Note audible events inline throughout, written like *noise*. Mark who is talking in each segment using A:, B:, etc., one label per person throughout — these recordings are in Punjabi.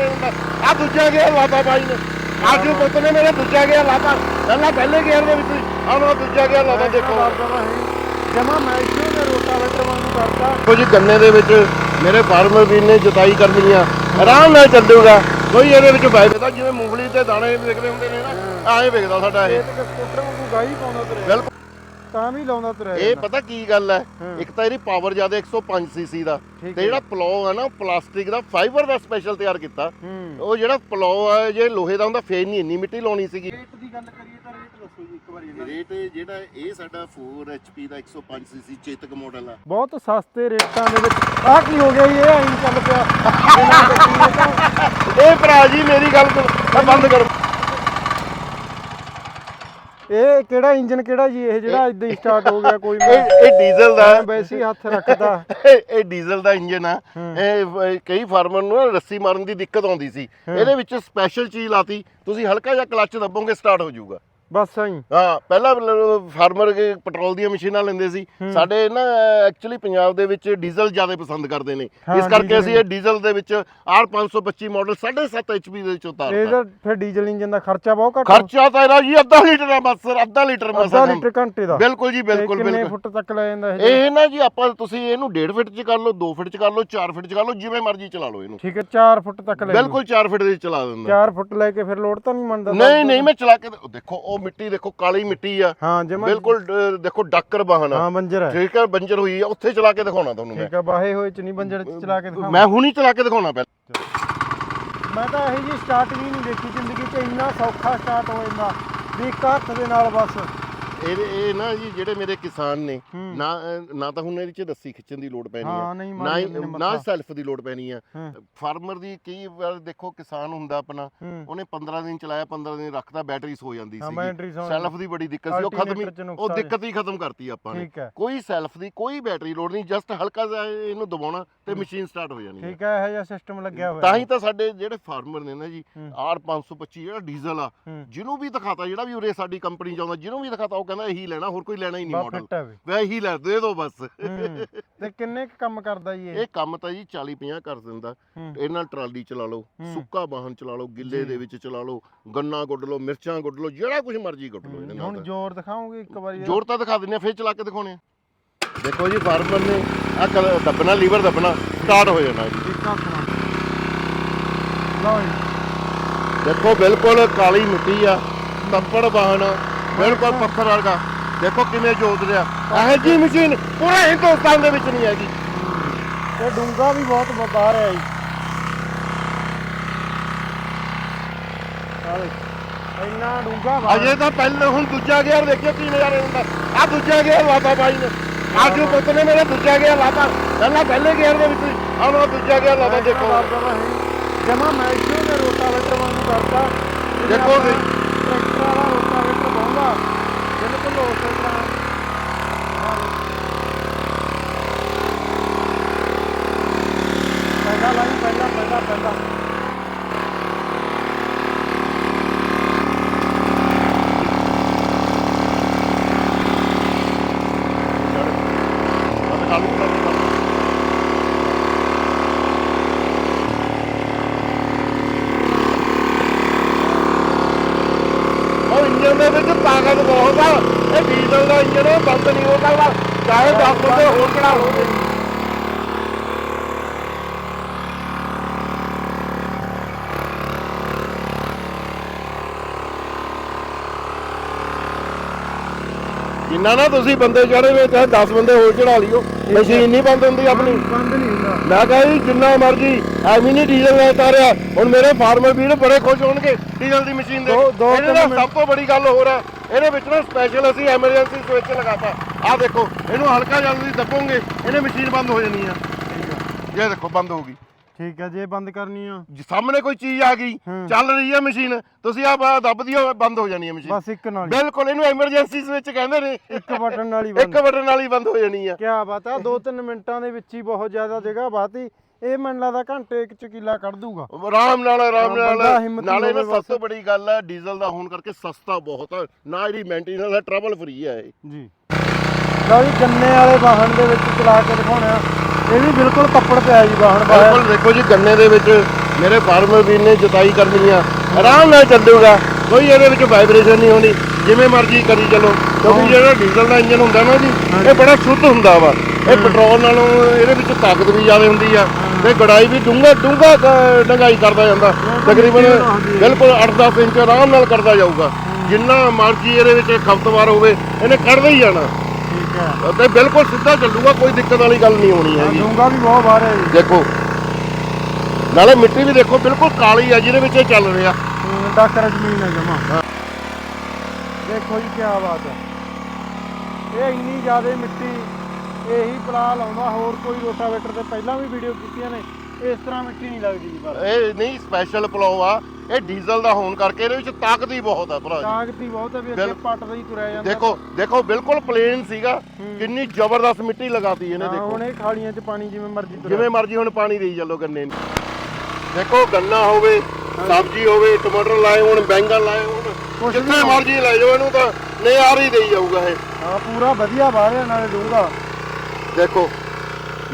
A: ਆ ਦੂਜਾ ਗਿਆ ਲਾਤਾ ਬਾਈ ਨੇ। ਆਜੂ ਪੁੱਤ ਨੇ ਮੇਰੇ ਦੂਜਾ ਗਿਆ ਲਾਤਾ। ਪਹਿਲਾਂ ਪਹਿਲੇ ਗੇਅਰ ਦੇ ਵਿੱਚ ਆਹ ਉਹ ਦੂਜਾ ਗਿਆ ਲਾਤਾ ਦੇਖੋ।
B: ਜਮਾ ਮੈਸ਼ੋ ਦੇ ਰੋਟਾਵੇਟਰ ਵਾਂਗੂ ਕਰਦਾ
A: ਕੁਝ ਗੰਨੇ ਦੇ ਵਿੱਚ ਮੇਰੇ ਫਾਰਮਰ ਵੀਰ ਨੇ ਜੁਤਾਈ ਕਰਨੀ ਆ। ਆਰਾਮ ਨਾਲ ਚੱਲੂਗਾ। ਕੋਈ ਇਹਦੇ ਵਿੱਚ ਫਾਇਦਾ ਜਿਵੇਂ ਮੂੰਗਫਲੀ ਤੇ ਦਾਣੇ ਵਿਕਦੇ ਹੁੰਦੇ ਨੇ ਨਾ ਐਂ ਵਿਕਦਾ ਸਾਡਾ ਇਹ। ਬਿਲਕੁਲ।
B: ਤਾਂ ਵੀ ਲਾਉਂਦਾ ਤੁਰਿਆ
A: ਇਹ
B: ਜਾਂਦਾ।
A: ਪਤਾ ਕੀ ਗੱਲ ਹੈ। ਇੱਕ ਤਾਂ ਇਹਦੀ ਪਾਵਰ ਜ਼ਿਆਦਾ 105 ਸੀਸੀ ਦਾ ਤੇ
B: ਹੈ।
A: ਜਿਹੜਾ ਪਲੋ ਹੈ ਨਾ ਪਲਾਸਟਿਕ ਦਾ ਫਾਈਬਰ ਦਾ ਸਪੈਸ਼ਲ ਤਿਆਰ ਕੀਤਾ
B: ਹੂੰ
A: ਉਹ ਜਿਹੜਾ ਪਲੋ ਹੈ ਜੇ ਲੋਹੇ ਦਾ ਹੁੰਦਾ ਫੇਰ ਨਹੀਂ ਇੰਨੀ ਮਿੱਟੀ ਲਾਉਣੀ ਸੀਗੀ
B: ਰੇਟ ਦੀ ਗੱਲ ਕਰੀਏ ਤਾਂ ਰੇਟ ਦੱਸੋ ਜੀ ਇੱਕ ਵਾਰੀ।
A: ਰੇਟ ਜਿਹੜਾ ਇਹ ਸਾਡਾ 4 HP ਦਾ 105 ਸੀਸੀ ਚੇਤਕ ਮਾਡਲ ਆ
B: ਬਹੁਤ ਸਸਤੇ ਰੇਟਾਂ ਦੇ ਵਿੱਚ ਆਹ ਕੀ ਹੋ ਗਿਆ ਜੀ ਇਹ ਐਂ ਚੱਲ ਪਿਆ
A: ਇਹ ਭਰਾ ਜੀ ਮੇਰੀ ਗੱਲ ਸੁਣ- ਬੰਦ ਕਰੋ
B: ਇਹ ਕਿਹੜਾ ਇੰਜਨ ਕਿਹੜਾ ਜੀ? ਇਹ ਜਿਹੜਾ ਇਦਾਂ ਹੀ ਸਟਾਰਟ ਹੋ ਗਿਆ ਕੋਈ
A: ਇਹ ਇਹ ਡੀਜ਼ਲ ਦਾ
B: ਵੈਸੇ ਹੀ ਹੱਥ ਰੱਖਦਾ।
A: ਇਹ ਡੀਜ਼ਲ ਦਾ ਇੰਜਨ ਆ। ਇਹ ਕਈ ਫਾਰਮਰ ਨੂੰ ਨਾ ਰੱਸੀ ਮਾਰਨ ਦੀ ਦਿੱਕਤ ਆਉਂਦੀ ਸੀ। ਇਹਦੇ ਵਿੱਚ ਸਪੈਸ਼ਲ ਚੀਜ਼ ਲਾਤੀ। ਤੁਸੀਂ ਹਲਕਾ ਜਿਹਾ ਕਲੱਚ ਦੱਬੋਗੇ ਸਟਾਰਟ ਹੋ ਜਾਊਗਾ।
B: ਬਸ ਐਂ
A: ਹਾਂ। ਪਹਿਲਾਂ ਫਾਰਮਰ ਪੈਟਰੋਲ ਦੀਆਂ ਮਸ਼ੀਨਾਂ ਲੈਂਦੇ ਸੀ। ਸਾਡੇ ਨਾ ਐਕਚੁਅਲੀ ਪੰਜਾਬ ਦੇ ਵਿੱਚ ਡੀਜ਼ਲ ਜ਼ਿਆਦਾ ਪਸੰਦ ਕਰਦੇ ਨੇ।
B: ਹਾਂ,
A: ਇਸ ਕਰਕੇ ਅਸੀਂ ਇਹ ਡੀਜ਼ਲ ਦੇ ਵਿੱਚ R525 ਮਾਡਲ 7.5 HP ਦੇ ਵਿੱਚ ਉਤਾਰਤਾ
B: ਇਹਦਾ ਫਿਰ ਡੀਜ਼ਲ ਇੰਜਨ ਦਾ ਖਰਚਾ ਬਹੁਤ ਘੱਟ
A: ਖਰਚਾ ਤਾਂ ਇਹਦਾ ਜੀ ਅੱਧਾ ਲੀਟਰ ਆ ਬਸ ਸਰ ਅੱਧਾ ਲੀਟਰ
B: ਅੱਧਾ
A: ਮਸਾ
B: ਲੀਟਰ ਘੰਟੇ ਦਾ।
A: ਬਿਲਕੁਲ ਜੀ
B: ਤੇ
A: ਬਿਲਕੁਲ
B: ਕਿੰਨੇ
A: ਬਿਲਕੁਲ।
B: ਫੁੱਟ ਤੱਕ ਲੈ ਜਾਂਦਾ ਇਹ?
A: ਇਹ ਨਾ ਜੀ ਆਪਾਂ ਤੁਸੀਂ ਇਹਨੂੰ 1.5 ਫੁੱਟ ਚ ਕਰ ਲਓ 2 ਫੁੱਟ ਚ ਕਰ ਲਓ 4 ਫੁੱਟ ਚ ਕਰ ਲਓ ਜਿਵੇਂ ਮਰਜ਼ੀ ਚਲਾ ਲਓ ਇਹਨੂੰ।
B: ਠੀਕ ਹੈ 4 ਫੁੱਟ ਤੱਕ ਲੈ
A: ਬਿਲਕੁਲ 4 ਫੁੱਟ ਦੇ ਚਲਾ ਦਿੰਦਾ।
B: 4 ਫੁੱਟ ਲੈ ਕੇ ਫਿਰ ਲੋਡ ਤਾਂ ਨਹੀਂ ਮੰਨਦਾ
A: ਨਹੀਂ ਨਹੀਂ ਮੈਂ ਚਲਾ ਕੇ ਉਹ ਦੇਖੋ ਉਹ ਮਿੱਟੀ ਦੇਖੋ ਕਾਲੀ ਮਿੱਟੀ ਆ।
B: ਹਾਂ ਜਮਾ
A: ਬਿਲਕੁਲ ਅ, ਦੇਖੋ ਡਾਕਰ ਵਾਹਨ ਆ।
B: ਹਾਂ ਬੰਜਰ ਹੈ।
A: ਠੀਕ ਹੈ ਬੰਜਰ ਹੋਈ ਆ ਉੱਥੇ ਚਲਾ ਕੇ ਦਿਖਾਉਣਾ ਤੁਹਾਨੂੰ ਮੈਂ।
B: ਠੀਕ ਹੈ ਬਾਹੇ ਹੋਏ ਚ ਨਹੀਂ ਬੰਜਰ ਚ ਚਲਾ ਕੇ ਦਿਖਾਵਾਂ
A: ਮੈਂ ਹੁਣੀ ਚਲਾ ਕੇ ਦਿਖਾਉਣਾ ਪਹਿਲਾਂ।
B: ਮੈਂ ਤਾਂ ਇਹੋ ਜੀ ਸਟਾਰਟ ਵੀ ਨਹੀਂ ਦੇਖੀ ਜ਼ਿੰਦਗੀ 'ਚ ਇੰਨਾ ਸੌਖਾ ਸਟਾਰਟ ਹੋ ਜਾਂਦਾ। ਵੀ ਇੱਕ ਹੱਥ ਦੇ ਨਾਲ ਬਸ।
A: ਇਹ ਇਹ ਨਾ ਜੀ ਜਿਹੜੇ ਮੇਰੇ ਕਿਸਾਨ ਨੇ। ਨਾ ਨਾ ਤਾਂ ਹੁਣ ਇਹਦੇ ਚ ਰੱਸੀ ਖਿੱਚਣ ਦੀ ਲੋੜ ਪੈਣੀ
B: ਹਾਂ,
A: ਨਾ
B: ਨੇ।
A: ਸੈਲਫ ਦੀ ਲੋੜ ਪੈਣੀ ਆ। ਫਾਰਮਰ ਦੀ ਕਈ ਵਾਰ ਦੇਖੋ ਕਿਸਾਨ ਹੁੰਦਾ ਆਪਣਾ ਉਹਨੇ 15 ਦਿਨ ਚਲਾਇਆ 15 ਦਿਨ ਰੱਖਦਾ ਬੈਟਰੀ ਸੋ ਜਾਂਦੀ ਸੀ ਸੈਲਫ ਦੀ ਬੜੀ ਦਿੱਕਤ ਸੀ ਉਹ ਖਤਮ ਹੀ ਉਹ ਦਿੱਕਤ ਹੀ ਖਤਮ ਕਰਤੀ ਆਪਾਂ ਨੇ। ਕੋਈ ਸੈਲਫ ਦੀ ਕੋਈ ਬੈਟਰੀ ਲੋਡ ਨਹੀਂ ਜਸਟ ਹਲਕਾ ਜਿਹਾ ਇਹਨੂੰ ਦਬਾਉਣਾ ਤੇ ਮਸ਼ੀਨ ਸਟਾਰਟ ਹੋ ਜਾਣੀ ਹੈ
B: ਠੀਕ ਹੈ ਇਹੋ ਜਿਹਾ ਸਿਸਟਮ ਲੱਗਿਆ ਹੋਇਆ
A: ਤਾਂ ਹੀ। ਤਾਂ ਸਾਡੇ ਜਿਹੜੇ ਫਾਰਮਰ ਨੇ ਨਾ ਜੀ
B: ਹੂੰ।
A: R525 ਜਿਹੜਾ ਡੀਜ਼ਲ ਆ ਜਿਹਨੂੰ ਵੀ ਦਿਖਾਤਾ ਜਿਹੜਾ ਵੀ ਉਰੇ ਸਾਡੀ ਕੰਪਨੀ ਚ ਆਉਂਦਾ ਜਿਹਨੂੰ ਵੀ ਦਿਖਾਤਾ ਉਹ ਕਹਿੰਦਾ ਇਹੀ ਲੈਣਾ ਹੋਰ ਕੋਈ ਲੈਣਾ ਹੀ ਨਹੀਂ ਮਾਡਲ
B: ਫਿੱਟ ਹੈ ਵੀ।
A: ਵੈ ਇਹੀ ਲੈ ਦੇ ਦੋ ਬਸ।
B: ਹੂੰ ਤੇ ਕਿੰਨੇ ਕੁ ਕੰਮ ਕਰਦਾ ਜੀ ਇਹ?
A: ਇਹ ਕੰਮ ਤਾਂ ਜੀ 40 50 ਕਰ ਦਿੰਦਾ।
B: ਹੂੰ।
A: ਇਹ ਨਾਲ ਟਰਾਲੀ ਚਲਾ ਲਓ
B: ਹੂੰ।
A: ਸੁੱਕਾ ਵਾਹਨ ਚਲਾ ਲਓ ਗਿੱਲੇ। ਦੇ ਵਿੱਚ ਚਲਾ ਲਓ ਗੰਨਾ ਗੁੱਡ ਲਓ ਮਿਰਚਾਂ ਗੁੱਡ ਲਓ ਜਿਹੜਾ ਕੁਝ ਮਰਜ਼ੀ ਗੁੱਡ ਲਓ ਇਹਦੇ
B: ਹੁਣ ਜ਼ੋਰ ਦਿਖਾਓਗੇ ਇੱਕ ਵਾਰੀ ਇਹਦਾ?
A: ਜੋਰ ਤਾਂ ਦਿਖਾ ਦਿੰਨੇ ਆ ਫੇਰ ਚਲਾ ਕੇ ਦਿਖਾਉਣੇ ਆ। ਦੇਖੋ ਜੀ ਫਾਰਮਰ ਨੇ ਆ ਕਲ ਦੱਬਣਾ ਲੀਵਰ ਦੱਬਣਾ ਸਟਾਰਟ ਹੋ ਜਾਣਾ ਜੀ।
B: ਇੱਕ ਹੱਥ ਨਾਲ। ਲਓ ਜੀ।
A: ਦੇਖੋ ਬਿਲਕੁਲ ਕਾਲੀ ਮਿੱਟੀ ਆ ਤੱਪੜ ਵਾਹਨ ਬਿਲਕੁਲ ਪੱਥਰ ਵਰਗਾ। ਦੇਖੋ ਕਿਵੇਂ ਜੋਤ ਰਿਹਾ। ਇਹ ਜੀ ਮਸ਼ੀਨ ਪੂਰੇ ਹਿੰਦੁਸਤਾਨ ਦੇ ਵਿੱਚ ਨਹੀਂ ਹੈਗੀ।
B: ਤੇ ਡੂੰਗਾ ਵੀ ਬਹੁਤ ਬਾਹਰ ਹੈ ਜੀ। ਇੰਨਾ ਡੂੰਗਾ ਬਾਹਰ
A: ਅਜੇ ਤਾਂ ਪਹਿਲੇ ਹੁਣ ਦੂਜਾ ਗੇਅਰ ਦੇਖਿਓ ਕੀ ਨਜ਼ਾਰੇ ਹੁੰਦਾ। ਆ ਦੂਜਾ ਗੇਅਰ ਲਾਤਾ ਬਾਈ ਨੇ। ਆਜੂ ਪੁੱਤ ਨੇ ਮੇਰੇ ਦੂਜਾ ਗੇਅਰ ਲਾਤਾ। ਪਹਿਲਾਂ ਪਹਿਲੇ ਗੇਅਰ ਦੇ ਵਿੱਚ ਆਹ ਉਹ ਦੂਜਾ ਗੇਅਰ ਲਾਤਾ ਦੇਖੋ।
B: ਜਮਾ ਮੈਸ਼ੋ ਦੇ ਰੋਟਾਵੇਟਰ ਵਾਂਗੂ ਕਰਦਾ
A: ਦੇਖੋ ਵੀ।
B: ਟਰੈਕਟਰ ਵਾਲਾ ਰੋਟਾਵੇਟਰ ਪਾਉਂਦਾ ਬਿਲਕੁਲ ਉਸੇ ਤਰ੍ਹਾਂ ਪਹਿਲਾ ਲਾਈਨ ਪਹਿਲਾ ਪਹਿਲਾ ਪਹਿਲਾ
A: ਉਹ ਇੰਜਨ ਦੇ ਵਿੱਚ ਤਾਕਤ ਬਹੁਤ ਆ ਇਹ ਡੀਜ਼ਲ ਦਾ ਇੰਜਨ ਹੈ ਬੰਦ ਨਹੀਂ ਹੋ ਸਕਦਾ। ਚਾਹੇ 10 ਬੰਦੇ ਹੋਰ ਚੜਾ ਲਓ ਜਿੰਨਾ ਨਾ ਤੁਸੀਂ ਬੰਦੇ ਚੜੇ ਵੇ ਚਾਹੇ 10 ਬੰਦੇ ਹੋਰ ਚੜਾ ਲਿਓ ਮਸ਼ੀਨ ਨਹੀਂ ਬੰਦ ਹੁੰਦੀ ਆਪਣੀ।
B: ਬੰਦ ਨਹੀਂ ਹੁੰਦਾ।
A: ਮੈਂ ਕਹਾਂ ਜੀ ਜਿੰਨਾ ਮਰਜ਼ੀ ਐਵੇਂ ਨਹੀਂ ਡੀਜ਼ਲ ਲੈ ਤਾਰਿਆ ਹੁਣ ਮੇਰੇ ਫਾਰਮਰ ਵੀਰ ਬੜੇ ਖੁਸ਼ ਹੋਣਗੇ ਡੀਜ਼ਲ ਦੀ ਮਸ਼ੀਨ ਦੇ।
B: ਦੋ- ਦੋ
A: ਸਭ ਤੋਂ ਬੜੀ ਗੱਲ ਹੋਰ ਹੈ ਇਹਦੇ ਵਿੱਚ ਨਾ ਸਪੈਸ਼ਲ ਅਸੀਂ ਐਮਰਜੈਂਸੀ ਸਵਿਚ ਲਗਾਤਾ। ਆਹ ਦੇਖੋ ਇਹਨੂੰ ਹਲਕਾ ਜਿਹਾ ਤੁਸੀਂ ਦੱਬੋਗੇ ਇਹਨੇ ਮਸ਼ੀਨ ਬੰਦ ਹੋ ਜਾਣੀ ਆ। ਇਹ ਦੇਖੋ ਬੰਦ ਹੋ ਗਈ।
B: ਠੀਕ ਹੈ ਜੇ ਬੰਦ ਕਰਨੀ ਆ।
A: ਜੇ ਸਾਹਮਣੇ ਕੋਈ ਚੀਜ਼ ਆ ਗਈ
B: ਹੂੰ।
A: ਚੱਲ ਰਹੀ ਹੈ ਮਸ਼ੀਨ ਤੁਸੀਂ ਆ ਦੱਬ ਦਿਓ ਬੰਦ ਹੋ ਜਾਣੀ ਹੈ ਮਸ਼ੀਨ
B: ਬਸ ਇੱਕ ਨਾਲ। ਹੀ
A: ਬਿਲਕੁਲ ਇਹਨੂੰ ਐਮਰਜੈਂਸੀ ਸਵਿਚ ਕਹਿੰਦੇ ਨੇ।
B: ਇੱਕ ਬਟਨ ਨਾਲ ਹੀ
A: ਇੱਕ
B: ਬੰਦ।
A: ਬਟਨ ਨਾਲ ਹੀ ਬੰਦ ਹੋ ਜਾਣੀ ਆ।
B: ਕੀ ਬਾਤ ਆ ਦੋ ਤਿੰਨ ਮਿੰਟਾਂ ਦੇ ਵਿੱਚ ਹੀ ਬਹੁਤ ਜ਼ਿਆਦਾ ਜਗ੍ਹਾ ਬਾਤੀ। ਇਹ ਮੈਨੂੰ ਲੱਗਦਾ ਘੰਟੇ ਇੱਕ ਚ ਕਿੱਲਾ ਕੱਢ ਦੂਗਾ
A: ਆਰਾਮ ਨਾਲ ਆਰਾਮ
B: ਬੰਦਾ
A: ਨਾਲ।
B: ਹਿੰਮਤੀ
A: ਨਾਲੇ ਨਾ
B: ਹੋਵੇ
A: ਸਭ
B: ਬਸ।
A: ਤੋਂ ਬੜੀ ਗੱਲ ਹੈ ਡੀਜ਼ਲ ਦਾ ਹੋਣ ਕਰਕੇ ਸਸਤਾ ਬਹੁਤ ਹੈ। ਨਾ ਇਹਦੀ ਮੇਨਟੇਨੈਂਸ ਹੈ ਟਰਬਲ ਫ੍ਰੀ ਹੈ ਇਹ।
B: ਜੀ। ਲਓ ਜੀ ਗੰਨੇ ਵਾਲੇ ਵਾਹਨ ਦੇ ਵਿੱਚ ਚਲਾ ਕੇ ਦਿਖਾਉਣਾ ਇਹ ਵੀ ਬਿਲਕੁਲ ਤੱਪੜ ਪਿਆ ਜੀ ਵਾਹਨ ਬਾਹਰ।
A: ਬਿਲਕੁਲ ਦੇਖੋ ਜੀ ਗੰਨੇ ਦੇ ਵਿੱਚ ਮੇਰੇ ਫਾਰਮਰ ਵੀ ਨੇ ਜਤਾਈ ਕਰਨੀ ਆ। ਆਰਾਮ ਨਾਲ ਚੱਲੂਗਾ ਕੋਈ ਇਹਦੇ ਵਿੱਚ ਵਾਈਬ੍ਰੇਸ਼ਨ ਨਹੀਂ ਹੋਣੀ ਜਿਵੇਂ ਮਰਜ਼ੀ ਕਰੀ ਚੱਲੋ। ਕਿਉਂਕਿ ਜਿਹੜਾ ਡੀਜ਼ਲ ਦਾ ਇੰਜਨ ਹੁੰਦਾ ਨਾ ਜੀ ਇਹ ਬੜਾ ਸ਼ੁੱਧ ਹੁੰਦਾ ਵਾ। ਇਹ ਪੈਟਰੋਲ ਨਾਲੋਂ ਇਹਦੇ ਵਿੱਚ ਤਾਕਤ ਵੀ ਜ਼ਿਆਦਾ ਹੁੰਦੀ ਆ। ਤੇ ਗੜਾਈ ਵੀ ਡੂੰਘਾ ਕ- ਡੰਗਾਈ ਕਰਦਾ ਜਾਂਦਾ। ਤਕਰੀਬਨ। ਬਿਲਕੁਲ 8-10 ਇੰਚ ਆਰਾਮ ਨਾਲ ਕਰਦਾ ਜਾਊਗਾ। ਜਿੰਨਾ ਮਰਜ਼ੀ ਇਹਦੇ ਵਿੱਚ ਖਪਤਵਾਰ ਹੋਵੇ ਇਹਨੇ ਕੱਢਦਾ ਹੀ ਜਾਣਾ।
B: ਠੀਕ ਹੈ।
A: ਤੇ ਬਿਲਕੁਲ ਸਿੱਧਾ ਚੱਲੂਗਾ ਕੋਈ ਦਿੱਕਤ ਵਾਲੀ ਗੱਲ ਨਹੀਂ ਹੋਣੀ ਹੈਗੀ।
B: ਡੂੰਗਾ ਵੀ ਬਹੁਤ ਬਾਹਰ ਹੈ
A: ਦੇਖੋ ਨਾਲੇ ਮਿੱਟੀ ਵੀ ਦੇਖੋ ਬਿਲਕੁਲ ਕਾਲੀ ਆ ਜਿਹਦੇ ਵਿੱਚ ਇਹ ਚੱਲ ਰਿਹਾ।
B: ਹੂੰ, ਡਾਕਟਰ ਜ਼ਮੀਨ ਹੈ ਜਮਾ। ਦੇਖੋ ਜੀ ਕੀ ਬਾਤ ਹੈ। ਇਹ ਇੰਨੀ ਜ਼ਿਆਦਾ ਮਿੱਟੀ ਇਹੀ ਪਲਾ ਲਾਉਂਦਾ ਹੋਰ ਕੋਈ ਰੋਟਾਵੇਟਰ ਤੇ ਪਹਿਲਾਂ ਵੀ ਵੀਡੀਓ ਕੀਤੀਆਂ ਨੇ ਇਸ ਤਰ੍ਹਾਂ ਮਿੱਟੀ ਨਹੀਂ ਲੱਗਦੀ ਜੀ ਪਰ
A: ਇਹ ਨਹੀਂ ਸਪੈਸ਼ਲ ਪਲਾਉ ਆ। ਇਹ ਡੀਜ਼ਲ ਦਾ ਹੋਣ ਕਰਕੇ ਇਹਦੇ ਵਿੱਚ ਤਾਕਤ ਹੀ ਬਹੁਤ ਆ ਭਰਾ ਜੀ।
B: ਤਾਕਤ ਹੀ ਬਹੁਤ ਹੈ ਵੀ ਅੱਗੇ
A: ਬਿਲ-
B: ਪੱਟਦਾ ਹੀ ਤੁਰਿਆ ਜਾਂਦਾ।
A: ਦੇਖੋ ਦੇਖੋ ਬਿਲਕੁਲ ਪਲੇਨ ਸੀਗਾ। ਕਿੰਨੀ ਜ਼ਬਰਦਸਤ ਮਿੱਟੀ ਲਗਾਤੀ ਇਹਨੇ
B: ਹਾਂ,
A: ਦੇਖੋ।
B: ਹੁਣ ਇਹ ਖਾਲੀਆਂ 'ਚ ਪਾਣੀ ਜਿਵੇਂ ਮਰਜ਼ੀ ਤੁਰਿਆ
A: ਜਿਵੇਂ ਮਰਜ਼ੀ ਹੁਣ ਪਾਣੀ ਦੇਈ ਚੱਲੋ ਗੰਨੇ ਨੂੰ। ਦੇਖੋ ਗੰਨਾ ਹੋਵੇ ਸਬਜ਼ੀ ਹੋਵੇ ਟਮਾਟਰ ਲਾਏ ਹੋਣ ਬੈਂਗਣ ਲਾਏ ਹੋਣ
B: ਕੁਛ ਵੀ
A: ਜਿੱਥੇ
B: ਹੋਵੇ।
A: ਮਰਜ਼ੀ ਲੈ ਜਾਓ ਇਹਨੂੰ ਤਾਂ ਨਿਆਰ ਹੀ ਦੇਈ ਜਾਊਗਾ ਇਹ।
B: ਹਾਂ ਪੂਰਾ ਵਧੀਆ ਬਾਹਰ ਨਾਲੇ ਡੂੰਗਾ
A: ਦੇਖੋ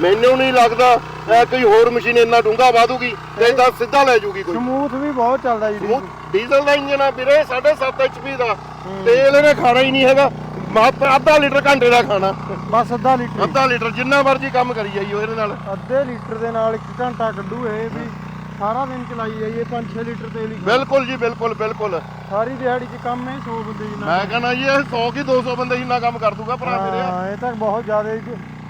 A: ਮੈਨੂੰ ਨਹੀਂ ਲੱਗਦਾ ਇਹ ਕੋਈ ਹੋਰ ਮਸ਼ੀਨ ਇੰਨਾ ਡੂੰਘਾ ਵਾਦੂਗੀ ਤੇ ਇਹਦਾ ਸਿੱਧਾ ਲੈ ਜੂਗੀ ਕੋਈ।
B: ਸਮੂਥ ਵੀ ਬਹੁਤ ਚੱਲਦਾ ਜੀ
A: ਸਮੂਥ ਡੀਜ਼ਲ ਦਾ ਇੰਜਨ ਆ ਵੀਰੇ 7.5 ਐਚਪੀ ਦਾ। ਤੇਲ ਇਹਨੇ ਖਾਣਾ ਹੀ ਨਹੀਂ ਹੈਗਾ। ਮਾਤਰ ਅੱਧਾ ਲੀਟਰ ਘੰਟੇ ਦਾ ਖਾਣਾ।
B: ਬਸ ਅੱਧਾ ਲੀਟਰ।
A: ਅੱਧਾ ਲੀਟਰ ਜਿੰਨਾ ਮਰਜ਼ੀ ਕੰਮ ਕਰੀ ਜਾਈਓ ਇਹਦੇ ਨਾਲ।
B: ਅੱਧੇ ਲੀਟਰ ਦੇ ਨਾਲ 1 ਘੰਟਾ ਕੱਢੂ ਇਹ ਵੀ। ਸਾਰਾ ਦਿਨ ਚਲਾਈ ਜਾਈਏ 5-6 ਲੀਟਰ ਤੇਲ ਹੀ।
A: ਬਿਲਕੁਲ ਜੀ ਬਿਲਕੁਲ ਬਿਲਕੁਲ।
B: ਸਾਰੀ ਦਿਹਾੜੀ 'ਚ ਕੰਮ ਇਹ 100 ਬੰਦੇ ਜਿੰਨਾ
A: ਮੈਂ ਕਹਿੰਦਾ ਜੀ ਇਹ 100 ਕੀ 200 ਬੰਦੇ ਜਿੰਨਾ ਕੰਮ ਕਰ ਦੂਗਾ ਭਰਾ ਮੇਰੇ।
B: ਹਾਂ ਇਹ ਤਾਂ ਬਹੁਤ ਜ਼ਿਆਦਾ।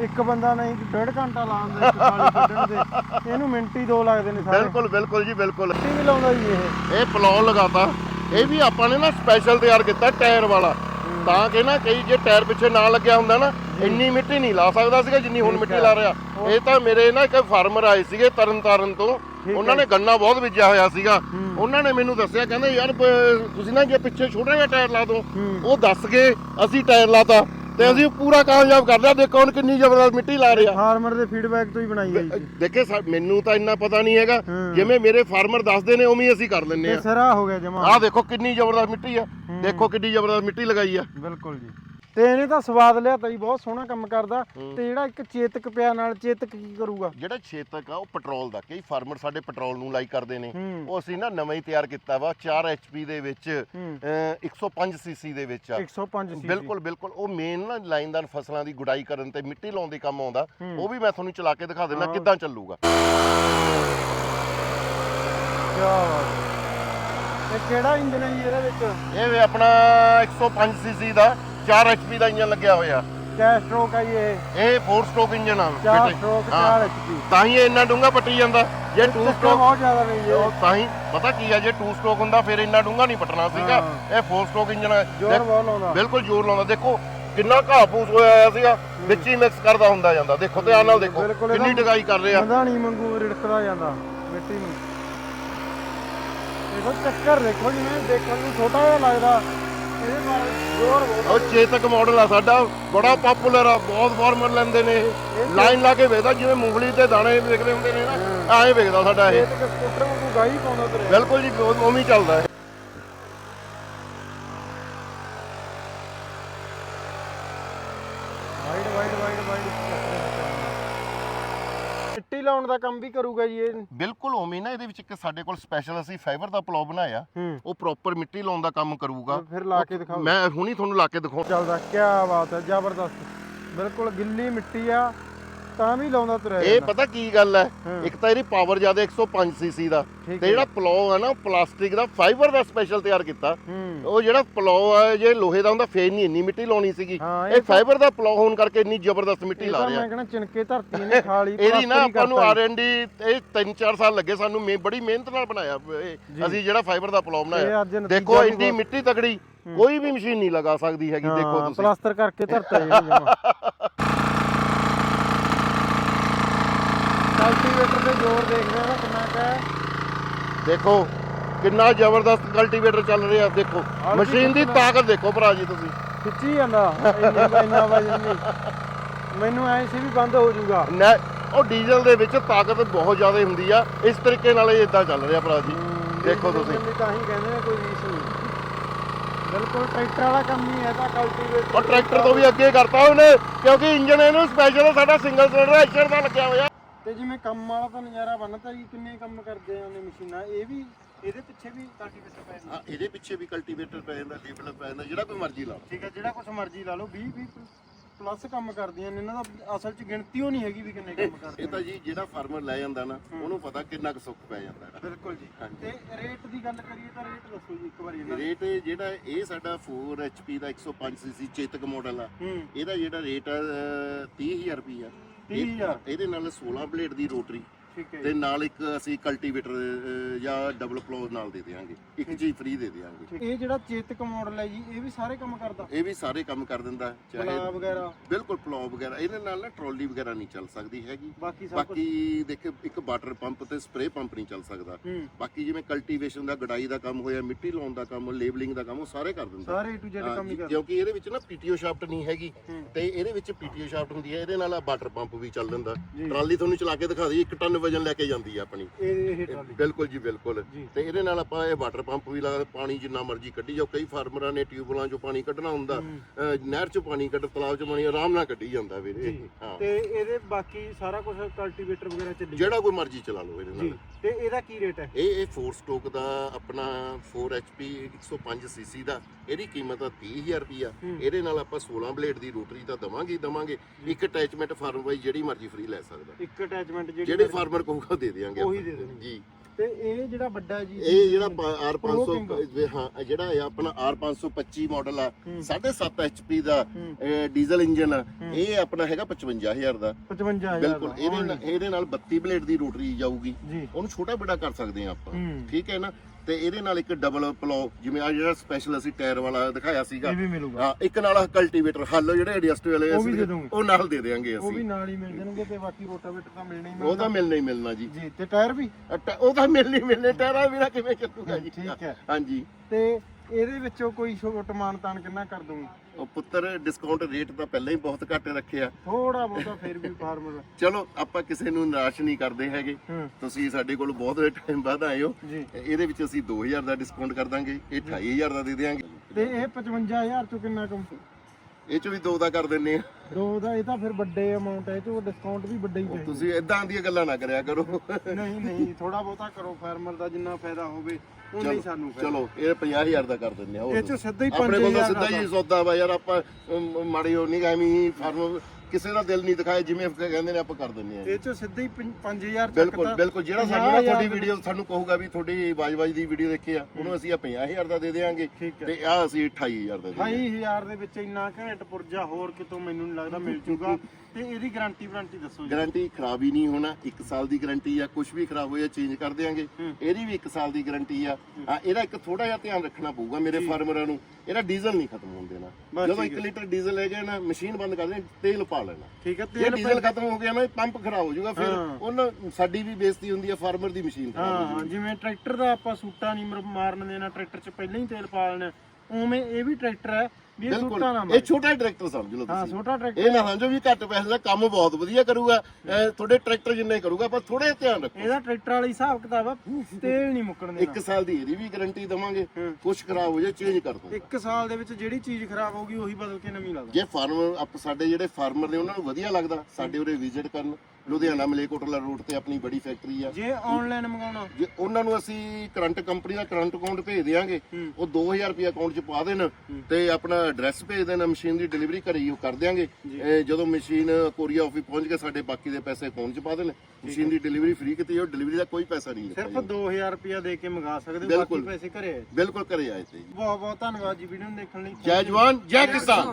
B: ਇੱਕ ਬੰਦਾ ਨਹੀਂ ਡੇਢ ਘੰਟਾ ਲਾਉਂਦਾ ਇੱਕ ਸਾਲੀ ਕੱਢਣ ਦੇ। ਇਹਨੂੰ ਮਿੰਟ ਹੀ ਦੋ ਲੱਗਦੇ ਨੇ ਸਾਰੇ।
A: ਬਿਲਕੁਲ ਬਿਲਕੁਲ ਜੀ ਬਿਲਕੁਲ।
B: ਮਿੱਟੀ ਵੀ ਲਾਉਂਦਾ ਜੀ ਇਹ।
A: ਇਹ ਪਲੌ ਲਗਾਤਾ। ਇਹ ਵੀ ਆਪਾਂ ਨੇ ਨਾ ਸਪੈਸ਼ਲ ਤਿਆਰ ਕੀਤਾ ਟਾਇਰ ਵਾਲਾ। ਤਾਂ ਕਿ ਨਾ ਕਈ ਜੇ ਟਾਇਰ ਪਿੱਛੇ ਨਾ ਲੱਗਿਆ ਹੁੰਦਾ ਨਾ ਇੰਨੀ ਮਿੱਟੀ ਨਹੀਂ ਲਾ ਸਕਦਾ ਸੀਗਾ ਜਿੰਨੀ ਹੁਣ ਮਿੱਟੀ ਲਾ ਰਿਹਾ। ਇਹ ਤਾਂ ਮੇਰੇ ਨਾ ਇੱਕ ਫਾਰਮਰ ਆਏ ਸੀਗੇ ਤਰਨ ਤਾਰਨ ਤੋਂ ਉਹਨਾਂ ਨੇ ਗੰਨਾ ਬਹੁਤ ਬੀਜਿਆ ਹੋਇਆ ਸੀਗਾ। ਉਹਨਾਂ ਨੇ ਮੈਨੂੰ ਦੱਸਿਆ ਕਹਿੰਦੇ ਯਾਰ ਪ- ਤੁਸੀਂ ਨਾ ਜੇ ਪਿੱਛੇ ਛੋਟੇ ਜਿਹਾ ਟਾਇਰ ਲਾ ਦੋ। ਉਹ ਦੱਸ ਗਏ ਅਸੀਂ ਟਾਇਰ ਲਾਤਾ। ਤੇ ਅਸੀਂ ਪੂਰਾ ਕਾਮਯਾਬ ਕਰ ਲਿਆ ਦੇਖੋ ਹੁਣ ਕਿੰਨੀ ਜ਼ਬਰਦਸਤ ਮਿੱਟੀ ਲਾ ਰਿਹਾ
B: ਫਾਰਮਰ ਦੇ ਫੀਡਬੈਕ ਤੋਂ ਹੀ ਬਣਾਈ ਹੈ ਜੀ
A: ਦੇਖੇ ਮੈਨੂੰ ਤਾਂ ਇੰਨਾ ਪਤਾ ਨਹੀਂ ਹੈਗਾ। ਜਿਵੇਂ ਮੇਰੇ ਫਾਰਮਰ ਦੱਸਦੇ ਨੇ ਉਵੇਂ ਅਸੀਂ ਕਰ ਲੈਂਦੇ ਆ।
B: ਸਿਰਾ ਹੋ ਗਿਆ ਜਮਾ।
A: ਆਹ ਦੇਖੋ ਕਿੰਨੀ ਜ਼ਬਰਦਸਤ ਮਿੱਟੀ ਆ। ਦੇਖੋ ਕਿੰਨੀ ਜ਼ਬਰਦਸਤ ਮਿੱਟੀ ਲਗਾਈ ਆ।
B: ਬਿਲਕੁਲ ਜੀ। ਤੇ ਇਹਨੇ ਤਾਂ ਸਵਾਦ ਲਿਆ ਤਾ ਜੀ ਬਹੁਤ ਸੋਹਣਾ ਕੰਮ ਕਰਦਾ ਤੇ ਜਿਹੜਾ ਇੱਕ ਚੇਤਕ ਪਿਆ ਨਾਲ ਚੇਤਕ ਕੀ ਕਰੂਗਾ?
A: ਜਿਹੜਾ ਛੇਤਕ ਆ ਉਹ ਪੈਟਰੋਲ ਦਾ ਕਈ ਫਾਰਮਰ ਸਾਡੇ ਪੈਟਰੋਲ ਨੂੰ ਲਾਈਕ ਕਰਦੇ ਨੇ।
B: ਹੂੰ।
A: ਉਹ ਅਸੀਂ ਨਾ ਨਵਾਂ ਹੀ ਤਿਆਰ ਕੀਤਾ ਵਾ 4 ਐਚਪੀ ਦੇ ਵਿੱਚ
B: ਹੂੰ।
A: ਅਹ, 105 ਸੀਸੀ ਦੇ ਵਿੱਚ ਆ।
B: 105 ਸੀ
A: ਬਿਲਕੁਲ ਬਿਲਕੁਲ ਉਹ ਮੇਨ ਨਾ ਲਾਈਨਦਾਰ ਫਸਲਾਂ ਦੀ ਗੁਡਾਈ ਕਰਨ ਤੇ ਮਿੱਟੀ ਲਾਉਣ ਦੇ ਕੰਮ ਆਉਂਦਾ। ਉਹ ਵੀ ਮੈਂ ਤੁਹਾਨੂੰ ਚਲਾ ਕੇ ਦਿਖਾ ਦਿੰਦਾ ਕਿੱਦਾਂ ਚੱਲੂਗਾ।
B: ਇਹ ਕਿਹੜਾ ਇੰਜਨ ਹੈ ਜੀ ਇਹਦੇ ਵਿੱਚ?
A: ਇਹ ਵੇ ਆਪਣਾ 105 ਸੀਸੀ ਦਾ। 4 ਐਚਪੀ ਦਾ ਇੰਜਨ ਲੱਗਿਆ ਹੋਇਆ।
B: ਕੈ ਸਟ੍ਰੋਕ ਆ ਜੀ ਇਹ।
A: ਇਹ 4 ਸਟ੍ਰੋਕ ਇੰਜਨ ਆ
B: 4
A: ਬੇਟੇ।
B: ਸਟ੍ਰੋਕ
A: ਹਾਂ।
B: 4 ਐਚਪੀ
A: ਤਾਂ ਹੀ ਇਹ ਇੰਨਾ ਡੂੰਘਾ ਪੱਟੀ ਜਾਂਦਾ। ਜੇ 2
B: ਚੱਕਰ
A: ਸਟ੍ਰੋਕ
B: ਬਹੁਤ ਜ਼ਿਆਦਾ ਨਹੀਂ
A: ਉਹ
B: ਇਹ
A: ਤਾਂ ਹੀ ਪਤਾ ਕੀ ਆ ਜੇ 2 ਸਟ੍ਰੋਕ ਹੁੰਦਾ ਫਿਰ ਇੰਨਾ ਡੂੰਘਾ ਨਹੀਂ ਪਟਣਾ ਸੀਗਾ। ਇਹ 4 ਸਟ੍ਰੋਕ ਇੰਜਨ ਆ।
B: ਜ਼ੋਰ
A: ਦੇਖ-
B: ਬਹੁਤ ਲਾਉਂਦਾ।
A: ਬਿਲਕੁਲ ਜ਼ੋਰ ਲਾਉਂਦਾ। ਦੇਖੋ ਕਿੰਨਾ ਘਾਹ ਫੂਸ ਹੋਇਆ ਹੋਇਆ ਸੀਗਾ। ਵਿੱਚ ਹੀ ਮਿਕਸ ਕਰਦਾ ਹੁੰਦਾ ਜਾਂਦਾ। ਦੇਖੋ ਧਿਆਨ ਨਾਲ ਦੇਖੋ
B: ਬਿਲਕੁਲ
A: ਕਿੰਨੀ ਡਗਾਈ ਕਰ ਰਿਹਾ।
B: ਮੰਦਾਣੀ ਵਾਂਗੂ ਰਿੜਕਦਾ ਜਾਂਦਾ। ਮਿੱਟੀ ਨੂੰ। ਦੇਖੋ ਚੱਕਰ ਦੇਖੋ ਜਿਵੇਂ ਦੇਖਣ ਨੂੰ ਛੋਟਾ ਜਿਹਾ ਲੱਗਦਾ।
A: ਉਹ ਚੇਤਕ ਮਾਡਲ ਆ ਸਾਡਾ ਬੜਾ ਪਪੂਲਰ ਆ ਬਹੁਤ ਫਾਰਮਰ ਲੈਂਦੇ ਨੇ ਇਹ। ਲਾਈਨ ਲਾ ਕੇ ਵੇਚਦਾ ਜਿਵੇਂ ਮੂੰਗਫਲੀ ਤੇ ਦਾਣੇ ਵਿਕਦੇ ਹੁੰਦੇ ਨੇ ਨਾ ਐਂ ਵੇਚਦਾ ਸਾਡਾ ਇਹ।
B: ਇਹ ਤੇ ਸਕੂਟਰ ਵਾਂਗੂ ਗਾਈ ਪਾਉਂਦਾ ਤੁਰੇ।
A: ਬਿਲਕੁਲ ਜੀ ਉਹ- ਉਵੇਂ ਹੀ ਚੱਲਦਾ ਹੈ
B: ਮਿੱਟੀ ਲਾਉਣ ਦਾ ਕੰਮ ਵੀ ਕਰੂਗਾ ਜੀ ਇਹ।
A: ਬਿਲਕੁਲ ਉਵੇਂ ਨਾ ਇਹਦੇ ਵਿੱਚ ਇੱਕ ਸਾਡੇ ਕੋਲ ਸਪੈਸ਼ਲ ਅਸੀਂ ਫਾਈਬਰ ਦਾ ਪਲੋ ਬਣਾਇਆ।
B: ਹੂੰ।
A: ਉਹ ਪ੍ਰੋਪਰ ਮਿੱਟੀ ਲਾਉਣ ਦਾ ਕੰਮ ਕਰੂਗਾ।
B: ਫਿਰ ਲਾ ਕੇ ਦਿਖਾਓ।
A: ਮੈਂ ਹੁਣੀ ਤੁਹਾਨੂੰ ਲਾ ਕੇ ਦਿਖਾਉਂ
B: ਚੱਲਦਾ ਕੀ ਬਾਤ ਹੈ ਜ਼ਬਰਦਸਤ। ਬਿਲਕੁਲ ਗਿੱਲੀ ਮਿੱਟੀ ਆ। ਤਾਂ ਵੀ ਲਾਉਂਦਾ ਤੁਰਿਆ
A: ਇਹ
B: ਜਾਂਦਾ।
A: ਪਤਾ ਕੀ ਗੱਲ ਹੈ। ਇੱਕ ਤਾਂ ਇਹਦੀ ਪਾਵਰ ਜ਼ਿਆਦਾ 105 ਸੀਸੀ ਦਾ।
B: ਠੀਕ
A: ਤੇ
B: ਹੈ।
A: ਜਿਹੜਾ ਪਲੋ ਹੈ ਨਾ ਉਹ ਪਲਾਸਟਿਕ ਦਾ ਫਾਈਬਰ ਦਾ ਸਪੈਸ਼ਲ ਤਿਆਰ ਕੀਤਾ।
B: ਹੂੰ।
A: ਉਹ ਜਿਹੜਾ ਪਲੋ ਹੈ ਜੇ ਲੋਹੇ ਦਾ ਹੁੰਦਾ ਫੇਰ ਨਹੀਂ ਇੰਨੀ ਮਿੱਟੀ ਲਾਉਣੀ ਸੀਗੀ।
B: ਹਾਂ,
A: ਇਹ
B: ਇਹ
A: ਫਾਈਬਰ ਦਾ ਪਲੋ ਹੋਣ ਕਰਕੇ ਇੰਨੀ ਜ਼ਬਰਦਸਤ ਮਿੱਟੀ
B: ਇਹ
A: ਲਾ
B: ਤਾਂ
A: ਰਿਹਾ।
B: ਮੈਂ ਕਹਿੰਦਾ ਚਿਣਕੇ ਧਰਤੀ ਨੇ ਖਾਲੀ
A: ਇਹਦੀ ਨਾ
B: ਪਲਾਸਟਰ ਹੀ
A: ਆਪਾਂ ਨੂੰ
B: ਕਰਤਾ
A: ਆਰਐਨਡੀ ਇਹ 3-4 ਸਾਲ ਲੱਗੇ ਸਾਨੂੰ ਮੇ- ਬੜੀ ਮਿਹਨਤ ਨਾਲ ਬਣਾਇਆ। ਇਹ। ਅਸੀਂ ਜਿਹੜਾ ਫਾਈਬਰ ਦਾ ਪਲੋ
B: ਇਹ
A: ਬਣਾਇਆ
B: ਅੱਜ ਨਤੀਜਾ
A: ਦੇਖੋ
B: ਵੀ
A: ਇੰਨੀ ਮਿੱਟੀ ਤਕੜੀ ਕੋਈ ਵੀ ਮਸ਼ੀਨ ਨਹੀਂ ਲਗਾ ਸਕਦੀ ਹੈਗੀ
B: ਹਾਂ,
A: ਦੇਖੋ ਤੁਸੀਂ।
B: ਪਲਾਸਟਰ ਕਰਕੇ ਧਰਤਾ ਜੀ ਜਮਾ। *laughs* ਤੇ ਜ਼ੋਰ ਦੇਖਦੇ ਆ ਨਾ ਕਿੰਨਾ ਕੁ ਹੈ।
A: ਦੇਖੋ ਕਿੰਨਾ ਜ਼ਬਰਦਸਤ ਕਲਟੀਵੇਟਰ ਚੱਲ ਰਿਹਾ ਦੇਖੋ। ਮਸ਼ੀਨ ਦੀ
B: ਦੇਖੋ
A: ਤਾਕਤ ਦੇਖੋ ਭਰਾ ਜੀ ਤੁਸੀਂ।
B: ਖਿੱਚੀ ਜਾਂਦਾ ਇੰਨੀ ਇੰਨਾ ਵਜਨ ਨਹੀਂ। ਮੈਨੂੰ ਐ ਸੀ ਵੀ ਬੰਦ ਹੋ ਜਾਊਗਾ।
A: ਨੈ- ਉਹ ਡੀਜ਼ਲ ਦੇ ਵਿੱਚ ਤਾਕਤ ਬਹੁਤ ਜ਼ਿਆਦਾ ਹੁੰਦੀ ਆ। ਇਸ ਤਰੀਕੇ ਨਾਲ ਇਹ ਇਦਾਂ ਚੱਲ ਰਿਹਾ ਭਰਾ ਜੀ। ਦੇਖੋ ਤੁਸੀਂ।
B: ਤਾਂ ਹੀ ਕਹਿੰਦੇ ਨੇ ਕੋਈ ਰੀਸ ਨਹੀਂ। ਬਿਲਕੁਲ ਟਰੈਕਟਰ ਵਾਲਾ ਕੰਮ ਹੀ ਹੈ ਤਾਂ ਕਲਟੀਵੇਟਰ
A: ਉਹ ਟਰੈਕਟਰ ਤੋਂ ਵੀ ਅੱਗੇ ਕਰਤਾ ਉਹਨੇ ਕਿਉਂਕਿ ਇੰਜਨ ਇਹਨੂੰ ਸਪੈਸ਼ਲ ਸਾਡਾ ਸਿੰਗਲ ਸਿਲੰਡਰ ਐਸ਼ਰ ਦਾ ਲੱਗਿਆ ਹੋਇਆ।
B: ਤੇ ਜਿਵੇਂ ਕੰਮ ਵਾਲਾ ਤਾਂ ਨਜ਼ਾਰਾ ਬਣਦਾ ਜੀ ਕਿੰਨੇ ਕੰਮ ਕਰਦੇ ਆ ਉਹਨੇ ਮਸ਼ੀਨਾਂ ਇਹ ਵੀ ਇਹਦੇ ਪਿੱਛੇ ਵੀ ਕਲਟੀਵੇਟਰ ਪੈ ਜਾਂਦਾ।
A: ਹਾਂ ਇਹਦੇ ਪਿੱਛੇ ਵੀ ਕਲਟੀਵੇਟਰ ਪੈ ਜਾਂਦਾ ਲੇਬਲ ਪੈ ਜਾਂਦਾ ਜਿਹੜਾ ਕੋਈ ਮਰਜ਼ੀ ਲਾ ਲਓ।
B: ਠੀਕ ਹੈ ਜਿਹੜਾ ਕੁਝ ਮਰਜ਼ੀ ਲਾ ਲਓ 20 20 ਪਲੱਸ ਕੰਮ ਕਰਦੀਆਂ ਨੇ ਇਹਨਾਂ ਦਾ ਅਸਲ 'ਚ ਗਿਣਤੀ ਉਹ ਨਹੀਂ ਹੈਗੀ ਵੀ ਕਿੰਨੇ ਕੰਮ ਕਰਦੇ
A: ਇਹ ਤਾਂ ਜੀ ਜਿਹੜਾ ਫਾਰਮਰ ਲੈ ਜਾਂਦਾ ਨਾ ਉਹਨੂੰ ਪਤਾ ਕਿੰਨਾ ਕੁ ਸੁੱਖ ਪੈ ਜਾਂਦਾ
B: ਬਿਲਕੁਲ ਜੀ। ਤੇ ਰੇਟ ਦੀ ਗੱਲ ਕਰੀਏ ਤਾਂ ਰੇਟ ਦੱਸੋ ਜੀ ਇੱਕ ਵਾਰੀ ਇਹਨਾਂ ਦਾ।
A: ਰੇਟ ਜਿਹੜਾ ਇਹ ਸਾਡਾ 4 HP ਦਾ 105 ਸੀਸੀ ਚੇਤਕ ਮਾਡਲ ਆ। ਇਹਦਾ ਜਿਹੜਾ ਰੇਟ ਆ ਅਹ, 30000 ਰੁਪਈਆ।
B: 30000
A: ਇਹਦੇ ਨਾਲ 16 ਬਲੇਡ ਦੀ ਰੋਟਰੀ।
B: ਠੀਕ ਹੈ
A: ਤੇ ਨਾਲ ਇੱਕ ਅਸੀਂ ਕਲਟੀਵੇਟਰ ਅਹ, ਜਾਂ ਡਬਲ ਪਲੋ ਨਾਲ ਦੇ ਦੇਵਾਂਗੇ ਇੱਕ ਚੀਜ਼ ਫ੍ਰੀ ਦੇ ਦੇਵਾਂਗੇ।
B: ਇਹ ਜਿਹੜਾ ਚੇਤਕ ਮਾਡਲ ਹੈ ਜੀ ਇਹ ਵੀ ਸਾਰੇ ਕੰਮ ਕਰਦਾ?
A: ਇਹ ਵੀ ਸਾਰੇ ਕੰਮ ਕਰ ਦਿੰਦਾ
B: ਪਲਾ
A: ਚਾਹੇ
B: ਵਗੈਰਾ?
A: ਬਿਲਕੁਲ ਪਲੋ ਵਗੈਰਾ। ਇਹਦੇ ਨਾਲ ਨਾ ਟਰਾਲੀ ਵਗੈਰਾ ਨਹੀਂ ਚੱਲ ਸਕਦੀ ਹੈਗੀ।
B: ਬਾਕੀ ਸਭ ਕੁਝ
A: ਬਾਕੀ ਦੇਖ ਇੱਕ ਵਾਟਰ ਪੰਪ ਤੇ ਸਪਰੇ ਪੰਪ ਨਹੀਂ ਚੱਲ ਸਕਦਾ।
B: ਹੂੰ।
A: ਬਾਕੀ ਜਿਵੇਂ ਕਲਟੀਵੇਸ਼ਨ ਦਾ ਗਡਾਈ ਦਾ ਕੰਮ ਹੋਇਆ ਮਿੱਟੀ ਲਾਉਣ ਦਾ ਕੰਮ ਲੇਬਲਿੰਗ ਦਾ ਕੰਮ ਉਹ ਸਾਰੇ ਕਰ ਦਿੰਦਾ।
B: ਸਾਰੇ Z
A: ਹਾਂ,
B: ਕੰਮ ਹੀ ਕਰਦਾ।
A: ਕਿਉਂਕਿ ਇਹਦੇ ਵਿੱਚ ਨਾ ਪੀਟੀਓ ਸ਼ਾਫਟ ਨਹੀਂ ਹੈਗੀ।
B: ਹੂੰ।
A: ਤੇ ਇਹਦੇ ਵਿੱਚ ਪੀਟੀਓ ਸ਼ਾਫਟ ਹੁੰਦੀ ਹੈ ਇਹਦੇ ਨਾਲ ਵਾਟਰ ਪੰਪ ਵੀ ਚੱਲ ਦਿੰਦਾ।
B: ਜੀ।
A: ਟਰਾਲੀ ਤੁਹਾਨੂੰ ਚਲਾ ਕੇ ਦਿਖਾ ਦਈ 1 ਟਨ ਵਜਨ ਲੈ ਕੇ ਜਾਂਦੀ ਹੈ ਆਪਣੀ।
B: ਇਹ ਇਹ ਟਰਾਲੀ।
A: ਬਿਲਕੁਲ ਜੀ ਬਿਲਕੁਲ।
B: ਜੀ।
A: ਤੇ ਇਹਦੇ ਨਾਲ ਆਪਾਂ ਇਹ ਵਾਟਰ ਪੰਪ ਵੀ ਲਾ ਪਾਣੀ ਜਿੰਨਾ ਮਰਜ਼ੀ ਕੱਢੀ ਜਾਓ। ਕਈ ਫਾਰਮਰਾਂ ਨੇ ਟਿਊਬਲਾਂ ਚੋਂ ਪਾਣੀ ਕੱਢਣਾ ਹੁੰਦਾ। ਅਹ ਨਹਿਰ ਚੋਂ ਪਾਣੀ ਕੱਢ ਤਲਾਬ ਚੋਂ ਪਾਣੀ ਆਰਾਮ ਨਾਲ ਕੱਢੀ ਜਾਂਦਾ ਵੀਰੇ।
B: ਜੀ।
A: ਹਾਂ।
B: ਤੇ ਇਹਦੇ ਬਾਕੀ ਸਾਰਾ ਕੁਝ ਕਲਟੀਵੇਟਰ ਵਗੈਰਾ ਚੱਲੀ
A: ਜਿਹੜਾ ਕੋਈ ਮਰਜ਼ੀ ਚਲਾ ਲਓ ਇਹਦੇ
B: ਜੀ।
A: ਨਾਲ।
B: ਤੇ ਇਹਦਾ ਕੀ ਰੇਟ ਹੈ?
A: ਇਹ ਇਹ 4 ਸਟੋਕ ਦਾ ਆਪਣਾ 4 HP 105 ਸੀਸੀ ਦਾ। ਇਹਦੀ ਕੀਮਤ ਆ 30000 ਰੁਪਿਆ
B: ਹੂੰ।
A: ਇਹਦੇ ਨਾਲ ਆਪਾਂ 16 ਬਲੇਡ ਦੀ ਰੋਟਰੀ ਤਾਂ ਦਵਾਂਗੇ ਹੀ ਦਵਾਂਗੇ। ਇੱਕ ਅਟੈਚਮੈਂਟ ਫਾਰਮ ਵਾਈ ਜਿਹੜੀ ਮਰਜ਼ੀ ਫ੍ਰੀ ਲੈ ਸਕਦਾ।
B: ਇੱਕ ਅਟੈਚਮੈਂਟ ਜਿਹੜੀ
A: ਜਿਹੜੇ ਫਾਰਮਰ ਕਹੂਗਾ ਦੇ ਦੇਵਾਂਗੇ
B: ਉਹੀ। ਦੇ ਦੇਣਗੇ।
A: ਜੀ।
B: ਤੇ ਇਹ ਜਿਹੜਾ ਵੱਡਾ ਜੀ
A: ਇਹ ਜਿਹੜਾ R500
B: King।
A: ਹਾਂ ਇਹ ਜਿਹੜਾ ਹੈ ਆਪਣਾ R525 ਮਾਡਲ ਆ
B: ਹੂੰ।
A: 7.5 HP ਦਾ ਡੀਜ਼ਲ ਇੰਜਨ ਆ। ਇਹ ਆਪਣਾ ਹੈਗਾ 55000 ਦਾ।
B: 55000
A: ਬਿਲਕੁਲ ਇਹਦੇ ਨਾਲ ਇਹਦੇ ਨਾਲ 32 ਬਲੇਡ ਦੀ ਰੋਟਰੀ ਜਾਊਗੀ। ਉਹਨੂੰ ਛੋਟਾ ਵੱਡਾ ਕਰ ਸਕਦੇ ਆ ਆਪਾਂ। ਠੀਕ ਹੈ ਨਾ? ਤੇ ਇਹਦੇ ਨਾਲ ਇੱਕ ਡਬਲ ਪਲੋ ਜਿਵੇਂ ਆ ਜਿਹੜਾ ਸਪੈਸ਼ਲ ਅਸੀਂ ਟਾਇਰ ਵਾਲਾ ਦਿਖਾਇਆ ਸੀਗਾ।
B: ਇਹ ਵੀ ਮਿਲੂਗਾ।
A: ਹਾਂ ਇੱਕ ਨਾਲ ਕਲਟੀਵੇਟਰ ਹੱਲ ਜਿਹੜੇ ਐਡਜਸਟ ਵਾਲੇ
B: ਉਹ ਵੀ
A: ਅਸੀਂ-
B: ਦੇ ਦੂੰਗੇ।
A: ਉਹ ਨਾਲ ਦੇ ਦੇਵਾਂਗੇ
B: ਉਹ ਵੀ
A: ਅਸੀਂ।
B: ਨਾਲ ਹੀ ਮਿਲ ਜਾਣਗੇ ਤੇ ਬਾਕੀ ਰੋਟਾਵੇਟਰ ਤਾਂ ਮਿਲਣਾ ਹੀ
A: ਉਹ
B: ਮਿਲਣਾ
A: ਤਾਂ ਮਿਲਣਾ ਹੀ ਮਿਲਣਾ ਜੀ।
B: ਜੀ ਤੇ ਟਾਇਰ ਵੀ?
A: ਅਟਾ- ਉਹ ਤਾਂ ਮਿਲਣੀ ਮਿਲਣੇ ਟਾਇਰਾਂ ਵੀਰਾ ਕਿਵੇਂ ਚੱਲੂਗਾ ਜੀ।
B: ਠੀਕ ਹੈ
A: ਹਾਂਜੀ।
B: ਤੇ ਇਹਦੇ ਵਿੱਚੋਂ ਕੋਈ ਛੋਟ ਮਾਨਤਾਨ ਕਿੰਨਾ ਕਰ ਦੂੰਗੀ
A: ਉਹ ਪੁੱਤਰ ਡਿਸਕਾਊਂਟ ਰੇਟ ਤਾਂ ਪਹਿਲਾਂ ਹੀ ਬਹੁਤ ਘੱਟ ਰੱਖਿਆ
B: ਥੋੜਾ ਬਹੁਤਾ ਫਿਰ ਵੀ ਫਾਰਮਰ
A: ਚਲੋ ਆਪਾਂ ਕਿਸੇ ਨੂੰ ਨਿਰਾਸ਼ ਨਹੀਂ ਕਰਦੇ ਹੈਗੇ। ਤੁਸੀਂ ਸਾਡੇ ਕੋਲ ਬਹੁਤ ਟਾਈਮ ਬਾਅਦ ਆਏ ਹੋ। ਇਹਦੇ ਵਿੱਚ ਅਸੀਂ 2000 ਦਾ ਡਿਸਕਾਊਂਟ ਕਰ ਦਾਂਗੇ ਇਹ 28000 ਦਾ ਦੇ ਦੇਵਾਂਗੇ
B: ਤੇ ਇਹ 55000 ਚੋਂ ਕਿੰਨਾ ਕੰਮ
A: ਇਹ ਚ ਵੀ ਦੋ ਦਾ ਕਰ ਦਿੰਨੇ ਆ।
B: ਦੋ ਦਾ ਇਹ ਤਾਂ ਫਿਰ ਵੱਡੇ ਅਮਾਉਂਟ ਹੈ ਇਹ ਚੋਂ ਡਿਸਕਾਊਂਟ ਵੀ ਵੱਡਾ ਹੀ ਚਾਹੀਦਾ।
A: ਤੁਸੀਂ ਇਦਾਂ ਦੀਆਂ ਗੱਲਾਂ ਨਾ ਕਰਿਆ ਕਰੋ।
B: ਨਹੀਂ ਨਹੀਂ ਥੋੜਾ ਬਹੁਤਾ ਕਰੋ ਫਾਰਮਰ ਦਾ ਜਿੰਨਾ ਫਾਇਦਾ ਹੋਵੇ। ਉਨਾ ਹੀ ਸਾਨੂੰ ਫਾਇਦਾ
A: ਚਲੋ ਇਹ 50000 ਦਾ ਕਰ ਦਿੰਨੇ ਆ ਹੋਰ
B: ਇਹ ਚੋਂ ਸਿੱਧਾ ਹੀ
A: ਆਪਣੇ ਕੋਲ ਤਾਂ
B: 5000
A: ਸਿੱਧਾ ਹੀ ਸੌਦਾ ਵਾ ਯਾਰ ਆਪਾਂ ਅਮ, ਮਾੜੀ ਹੋ ਨਹੀਂ ਐਵੇਂ ਫਾਰਮ ਕਿਸੇ ਦਾ ਦਿਲ ਨਹੀਂ ਦਿਖਾਏ ਜਿਵੇਂ ਕਹਿੰਦੇ ਨੇ ਆਪਾਂ ਕਰ ਦਿੰਨੇ ਆ
B: ਇਹ ਚੋਂ ਸਿੱਧਾ ਹੀ 5000 ਤੱਕ
A: ਬਿਲਕੁਲ
B: ਤਾਂ
A: ਬਿਲਕੁਲ ਜਿਹੜਾ ਸਾਨੂੰ ਨਾ ਤੁਹਾਡੀ ਵੀਡੀਓ ਸਾਨੂੰ ਕਹੂਗਾ ਵੀ ਤੁਹਾਡੀ ਵਾਜ-ਵਾਜ ਦੀ ਵੀਡੀਓ ਦੇਖੀ ਆ ਉਹਨੂੰ ਅਸੀਂ ਆ 50000 ਦਾ ਦੇ ਦੇਵਾਂਗੇ
B: ਠੀਕ ਹੈ
A: ਤੇ ਆ ਅਸੀਂ 28000 ਦਾ ਦੇ ਦੇਵਾਂਗੇ
B: 28000 ਦੇ ਵਿੱਚ ਇੰਨਾ ਘੈਂਟ ਪੁਰਜਾ ਹੋਰ ਕਿਤੋਂ ਮੈਨੂੰ ਨਹੀਂ ਲੱਗਦਾ ਮਿਲ ਜੂਗਾ। ਤੇ ਇਹਦੀ ਗਾਰੰਟੀ ਵਾਰੰਟੀ ਦੱਸੋ ਜੀ।
A: ਗਾਰੰਟੀ ਖਰਾਬ ਹੀ ਨਹੀਂ ਹੋਣਾ 1 ਸਾਲ ਦੀ ਗਾਰੰਟੀ ਆ ਕੁਝ ਵੀ ਖਰਾਬ ਹੋਇਆ ਚੇਂਜ ਕਰ ਦੇਾਂਗੇ। ਇਹਦੀ ਵੀ 1 ਸਾਲ ਦੀ ਗਾਰੰਟੀ ਆ। ਹਾਂ ਇਹਦਾ ਇੱਕ ਥੋੜਾ ਜਿਹਾ ਧਿਆਨ ਰੱਖਣਾ ਪਊਗਾ ਮੇਰੇ ਫਾਰਮਰਾਂ ਨੂੰ। ਇਹਦਾ ਡੀਜ਼ਲ ਨਹੀਂ ਖਤਮ ਹੋਣ ਦੇਣਾ।
B: ਬਸ
A: ਜਦੋਂ
B: ਠੀਕ
A: 1 ਲੀਟਰ ਡੀਜ਼ਲ ਲੈ ਨਾ ਮਸ਼ੀਨ ਬੰਦ ਕਰ ਦੇਣੀ ਤੇਲ ਪਾ ਲੈਣਾ।
B: ਠੀਕ ਹੈ
A: ਜੇ
B: ਤੇਲ
A: ਡੀਜ਼ਲ ਖਤਮ ਹੋ ਗਿਆ ਨਾ ਪੰਪ ਖਰਾਬ ਹੋ ਜਾਊਗਾ ਫਿਰ
B: ਹਾਂ।
A: ਉਹਨਾਂ ਸਾਡੀ ਵੀ ਬੇਇੱਜ਼ਤੀ ਹੁੰਦੀ ਹੈ ਫਾਰਮਰ ਦੀ ਮਸ਼ੀਨ ਖਰਾਬ ਹੋ
B: ਹਾਂ ਜਿਵੇਂ ਟਰੈਕਟਰ ਦਾ ਆਪਾਂ ਸੂਟਾ ਨਹੀਂ ਮਰ- ਮਾਰਨ ਦੇਣਾ ਟਰੈਕਟਰ 'ਚ ਪਹਿਲਾਂ ਹੀ ਤੇਲ ਪਾ ਲੈਣਾ ਉਵੇਂ ਇਹ ਵੀ ਟਰੈਕਟਰ ਹੈ ਵੀ ਇਹ
A: ਬਿਲਕੁਲ।
B: ਸੂਟਾ ਨਾ
A: ਇਹ
B: ਮਾਰੇ
A: ਛੋਟਾ ਟਰੈਕਟਰ ਸਮਝ ਲਓ
B: ਹਾਂ
A: ਤੁਸੀਂ।
B: ਛੋਟਾ ਟਰੈਕਟਰ
A: ਇਹ ਨਾ ਸਮਝੋ ਵੀ ਘੱਟ ਪੈਸੇ ਦਾ ਕੰਮ ਬਹੁਤ ਵਧੀਆ ਕਰੂਗਾ। ਅਹ ਤੁਹਾਡੇ ਟਰੈਕਟਰ ਜਿੰਨਾ ਹੀ ਕਰੂਗਾ ਪਰ ਥੋੜੇ ਧਿਆਨ ਰੱਖੋ।
B: ਇਹਦਾ ਟਰੈਕਟਰ ਵਾਲੀ ਹਿਸਾਬ ਕਿਤਾਬ ਆ ਤੇਲ ਨਹੀਂ ਮੁੱਕਣ ਦੇਣਾ।
A: ਇੱਕ ਸਾਲ ਦੀ ਇਹਦੀ ਵੀ ਗਾਰੰਟੀ ਦਵਾਂਗੇ।
B: ਹੂੰ।
A: ਕੁਝ ਖਰਾਬ ਹੋ ਜਾਏ ਚੇਂਜ ਕਰ ਦੋ
B: ਇੱਕ ਸਾਲ ਦੇ ਵਿੱਚ ਜਿਹੜੀ ਚੀਜ਼ ਖਰਾਬ ਹੋਊਗੀ ਉਹੀ ਬਦਲ ਕੇ ਨਵੀਂ ਲਾ ਦੋ
A: ਜੇ ਫਾਰਮਰ ਸਾਡੇ ਜਿਹੜੇ ਫਾਰਮਰ ਨੇ ਉਹਨਾਂ ਨੂੰ ਵਧੀਆ ਲੱਗਦਾ ਸਾਡੇ ਉਰੇ ਵਿਜ਼ਿਟ ਕਰਨ। ਲੁਧਿਆਣਾ ਮਲੇਕੋਟਲਾ ਰੋਡ ਤੇ ਆਪਣੀ ਬੜੀ ਫੈਕਟਰੀ ਆ।
B: ਜੇ ਆਨਲਾਈਨ ਮੰਗਾਉਣਾ।
A: ਜੇ ਉਹਨਾਂ ਨੂੰ ਅਸੀਂ ਕਰੰਟ ਕੰਪਨੀ ਦਾ ਕਰੰਟ ਅਕਾਊਂਟ ਭੇਜ ਦੇਵਾਂਗੇ। ਉਹ 2000 ਰੁਪਏ ਅਕਾਊਂਟ 'ਚ ਪਾ ਦੇਣ ਤੇ ਆਪਣਾ ਐਡਰੈਸ ਭੇਜ ਦੇਣ ਮਸ਼ੀਨ ਦੀ ਡਿਲੀਵਰੀ ਘਰੇ ਹੀ ਉਹ ਕਰ ਇਹ ਜਦੋਂ ਮਸ਼ੀਨ ਕੋਰੀਆ ਆਫਿਸ ਪਹੁੰਚ ਕੇ ਸਾਡੇ ਬਾਕੀ ਦੇ ਪੈਸੇ ਅਕਾਊਂਟ 'ਚ ਪਾ ਦੇਣ ਮਸ਼ੀਨ ਦੀ ਡਿਲੀਵਰੀ ਫ੍ਰੀ ਕੀਤੀ ਉਹ ਡਿਲੀਵਰੀ ਦਾ ਕੋਈ ਪੈਸਾ ਨਹੀਂ
B: ਸਿਰਫ
A: ਲਿਖਿਆ
B: 2000 ਰੁਪਇਆ ਦੇ ਕੇ ਮੰਗਾ ਸਕਦੇ ਹੋ ਬਾਕੀ। ਪੈਸੇ ਘਰੇ
A: ਬਿਲਕੁਲ ਘਰੇ ਆਏ ਤੇ
B: ਬਹੁਤ ਬਹੁਤ ਧੰਨਵਾਦ ਜੀ ਵੀਡੀਓ ਨੂੰ ਦੇਖਣ ਲਈ।
A: ਜੈ ਜਵਾਨ ਜੈ ਕਿਸਾਨ।